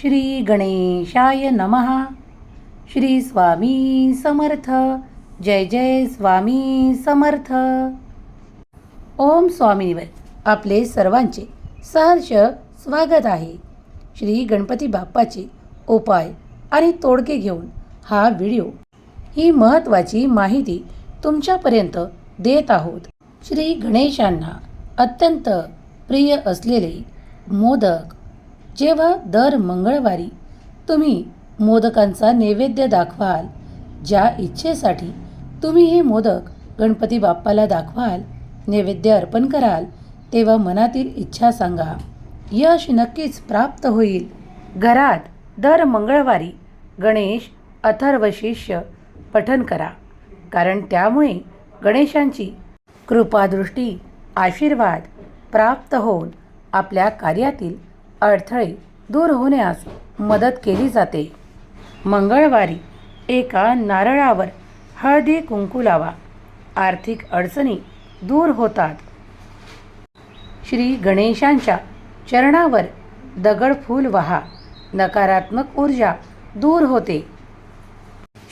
श्री गणेशाय नमः। श्री स्वामी समर्थ। जय जय स्वामी समर्थ। ओम स्वामीवर आपले सर्वांचे सहर्ष स्वागत आहे. श्री गणपती बाप्पाचे उपाय आणि तोडके घेऊन हा व्हिडिओ. ही महत्त्वाची माहिती तुमच्यापर्यंत देत आहोत. श्री गणेशांना अत्यंत प्रिय असलेले मोदक जेव्हा दर मंगळवारी तुम्ही मोदकांचा नैवेद्य दाखवाल ज्या इच्छेसाठी तुम्ही हे मोदक गणपती बाप्पाला दाखवाल नैवेद्य अर्पण कराल तेव्हा मनातील इच्छा सांगा. यश नक्कीच प्राप्त होईल. घरात दर मंगळवारी गणेश अथर्वशिष्य पठन करा कारण त्यामुळे गणेशांची कृपादृष्टी आशीर्वाद प्राप्त होऊन आपल्या कार्यातील अडथळे दूर होण्यास मदत केली जाते. मंगळवारी एका नारळावर हळदी कुंकू लावा. आर्थिक अडचणी दूर होतात. श्री गणेशांच्या चरणावर दगडफूल वहा. नकारात्मक ऊर्जा दूर होते.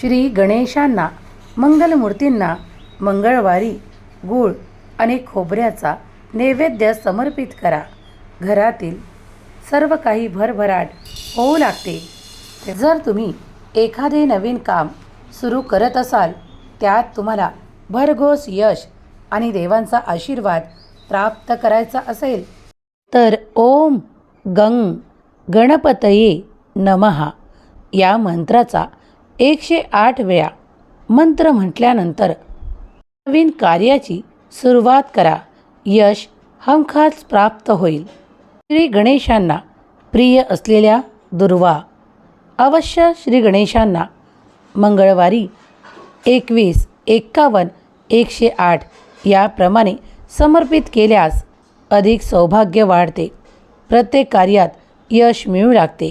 श्री गणेशांना मंगलमूर्तींना मंगळवारी गूळ आणि खोबऱ्याचा नैवेद्य समर्पित करा. घरातील सर्व काही भरभराट होऊ लागते. जर तुम्ही एखादे नवीन काम सुरू करत असाल त्यात तुम्हाला भरघोस यश आणि देवांचा आशीर्वाद प्राप्त करायचा असेल तर ओम गंग गणपतये नमहा या मंत्राचा एकशे आठ वेळा मंत्र म्हटल्यानंतर नवीन कार्याची सुरुवात करा. यश हमखास प्राप्त होईल. श्री गणेशांना प्रिय असलेल्या दुर्वा. अवश्य श्री गणेशांना. मंगळवारी एकवीस एक्कावन्न एकशे आठ याप्रमाणे समर्पित केल्यास अधिक सौभाग्य वाढते. प्रत्येक कार्यात यश मिळू लागते.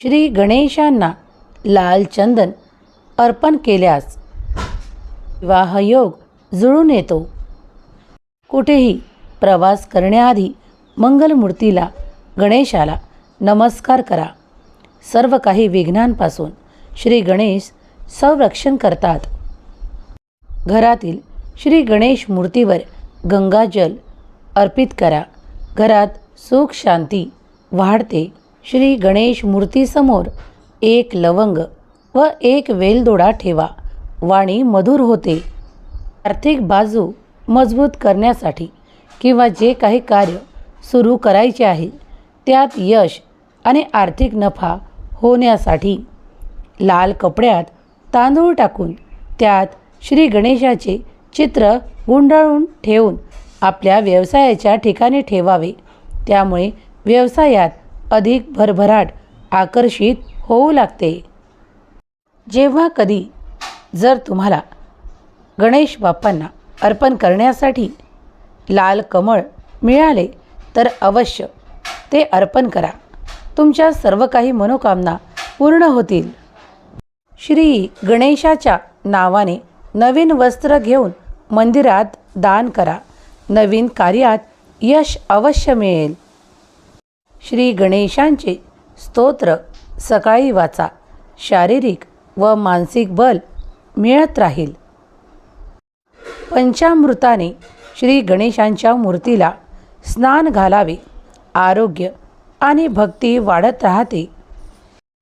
श्री गणेशांना लाल चंदन अर्पण केल्यास विवाहयोग जुळून येतो. कुठेही प्रवास करण्याआधी मंगलमूर्तीला गणेशाला नमस्कार करा. सर्व काही विघ्नांपासून श्री गणेश संरक्षण करतात. घरातील श्री गणेश मूर्तीवर गंगाजल अर्पित करा. घरात सुख शांती वाढते. श्री गणेश मूर्तीसमोर एक लवंग व एक वेलदोडा ठेवा. वाणी मधुर होते. आर्थिक बाजू मजबूत करण्यासाठी किंवा जे काही कार्य सुरू करायचे आहे. त्यात यश आणि आर्थिक नफा होण्यासाठी लाल कपड्यात तांदूळ टाकून त्यात श्री गणेशाचे चित्र गुंडाळून ठेवून आपल्या व्यवसायाच्या ठिकाणी ठेवावे. त्यामुळे व्यवसायात अधिक भरभराट आकर्षित होऊ लागते. जेव्हा कधी जर तुम्हाला गणेश बाप्पांना अर्पण करण्यासाठी लाल कमळ मिळाले तर अवश्य ते अर्पण करा. तुमच्या सर्व काही मनोकामना पूर्ण होतील. श्री गणेशाच्या नावाने नवीन वस्त्र घेऊन मंदिरात दान करा. नवीन कार्यात यश अवश्य मिळेल. श्री गणेशांचे स्तोत्र सकाळी वाचा. शारीरिक व मानसिक बल मिळत राहील. पंचामृताने श्री गणेशांच्या मूर्तीला स्नान घालावे आरोग्य आणि भक्ती वाढत राहते.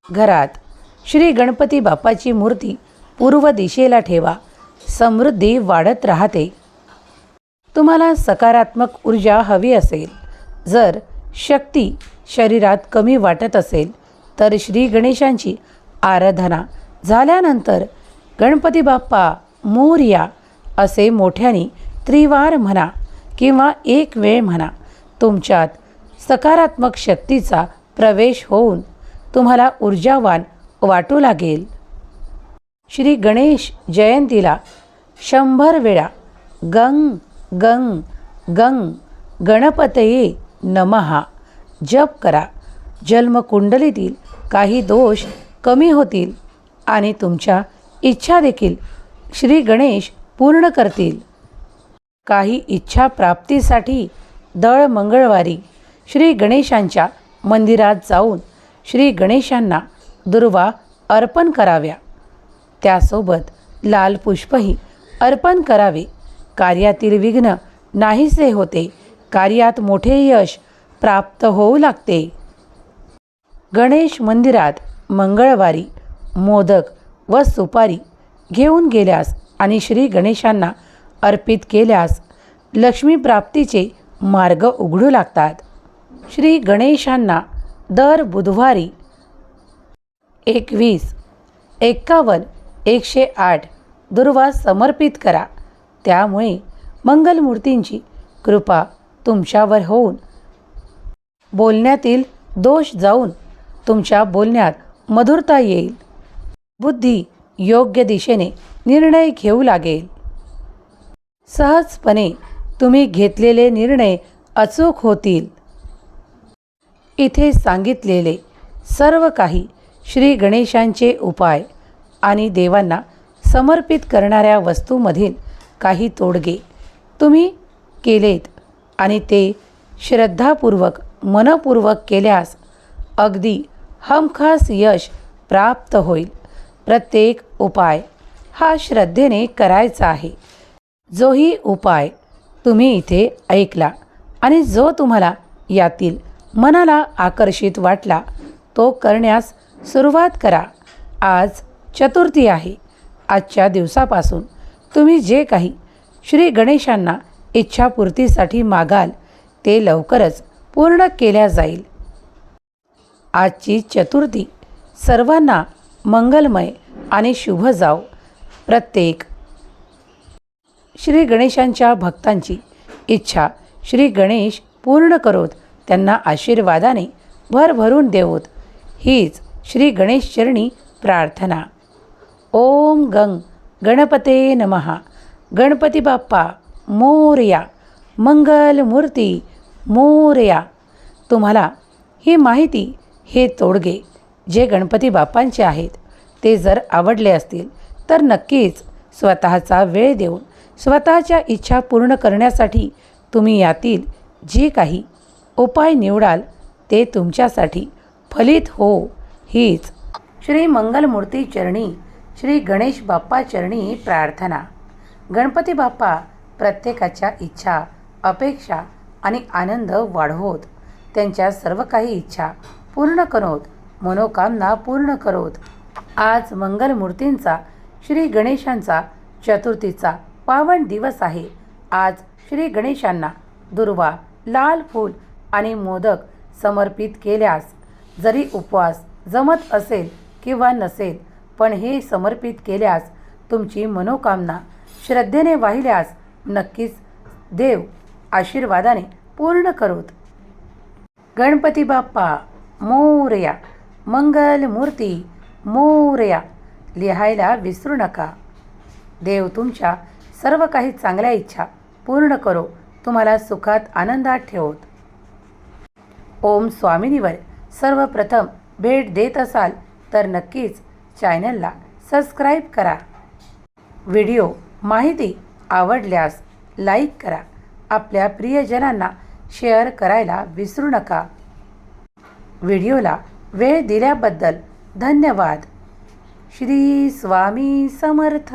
घरात श्री गणपती बाप्पाची मूर्ती पूर्व दिशेला ठेवा समृद्धी वाढत राहते. तुम्हाला सकारात्मक ऊर्जा हवी असेल. जर शक्ती शरीरात कमी वाटत असेल तर श्री गणेशांची आराधना झाल्यानंतर गणपती बाप्पा मोर्या असे मोठ्याने त्रिवार म्हणा किंवा एक वेळ म्हणा तुमच्यात सकारात्मक शक्तीचा प्रवेश होऊन तुम्हाला ऊर्जावान वाटू लागेल. श्री गणेश जयंतीला शंभर वेळा गंग गंग गंग गणपतये नमहा जप करा. जन्मकुंडलीतील काही दोष कमी होतील आणि तुमच्या इच्छा देखील श्री गणेश पूर्ण करतील. काही इच्छा प्राप्तीसाठी दळ मंगळवारी श्री गणेशांच्या मंदिरात जाऊन श्री गणेशांना दुर्वा अर्पण कराव्या. त्यासोबत लाल पुष्पही अर्पण करावे. कार्यातील विघ्न नाहीसे होते. कार्यात मोठे यश प्राप्त होऊ लागते. गणेश मंदिरात मंगळवारी मोदक व सुपारी घेऊन गेल्यास आणि श्री गणेशांना अर्पित केल्यास लक्ष्मी प्राप्तीचे मार्ग उघडू लागतात. श्री गणेशांना दर बुधवारी एकवीस एक्कावन्न एकशे आठ दुर्वास समर्पित करा. त्यामुळे मंगलमूर्तींची कृपा तुमच्यावर होऊन बोलण्यातील दोष जाऊन तुमच्या बोलण्यात मधुरता येईल. बुद्धी योग्य दिशेने निर्णय घेऊ लागेल. सहजपणे तुम्ही घेतलेले निर्णय अचूक होतील. इथे सांगितलेले सर्व काही श्री गणेशांचे उपाय आणि देवांना समर्पित करणाऱ्या वस्तूमधील काही तोडगे तुम्ही केलेत आणि ते श्रद्धापूर्वक मनपूर्वक केल्यास अगदी हमखास यश प्राप्त होईल. प्रत्येक उपाय हा श्रद्धेने करायचा आहे. जोही उपाय तुम्ही इथे ऐकला आणि जो तुम्हाला यातील मनाला आकर्षित वाटला तो करण्यास सुरुवात करा. आज चतुर्थी आहे. आजच्या दिवसापासून तुम्ही जे काही श्री गणेशांना इच्छापूर्तीसाठी मागाल ते लवकरच पूर्ण केल्या जाईल. आजची चतुर्थी सर्वांना मंगलमय आणि शुभ जाव प्रत्येक श्री गणेशांच्या भक्तांची इच्छा श्री गणेश पूर्ण करोत त्यांना आशीर्वादाने भरभरून देवोत. हीच श्री गणेश चरणी प्रार्थना. ओम गंग गणपते नमहा गणपती बाप्पा मोरया मंगलमूर्ती मोरया तुम्हाला ही माहिती हे तोडगे जे गणपती बाप्पांचे आहेत ते जर आवडले असतील तर नक्कीच स्वतःचा वेळ देऊन स्वतःच्या इच्छा पूर्ण करण्यासाठी तुम्ही यातील जे काही उपाय निवडाल ते तुमच्यासाठी फलित हो हीच श्री मंगलमूर्ती चरणी श्री गणेश बाप्पा चरणी प्रार्थना. गणपती बाप्पा प्रत्येकाच्या इच्छा अपेक्षा आणि आनंद वाढवोत. त्यांच्या सर्व काही इच्छा पूर्ण करोत मनोकामना पूर्ण करोत. आज मंगलमूर्तींचा श्री गणेशांचा चतुर्थीचा पावन दिवस आहे. आज श्री गणेशांना दुर्वा लाल फूल आणि मोदक समर्पित केल्यास जरी उपवास जमत असेल किंवा नसेल पण हे समर्पित केल्यास तुमची मनोकामना श्रद्धेने वाहिल्यास नक्कीच देव आशीर्वादाने पूर्ण करोत. गणपती बाप्पा मोरया मंगलमूर्ती मोरया लिहायला विसरू नका. देव तुमच्या सर्व काही चांगल्या इच्छा पूर्ण करो. तुम्हाला सुखात आनंदात ठेवत. ओम स्वामिनीवर सर्वप्रथम भेट देत असाल तर नक्कीच चॅनलला सबस्क्राईब करा. व्हिडिओ माहिती आवडल्यास लाईक करा. आपल्या प्रियजनांना शेअर करायला विसरू नका. व्हिडिओला वेळ दिल्याबद्दल धन्यवाद. श्री स्वामी समर्थ.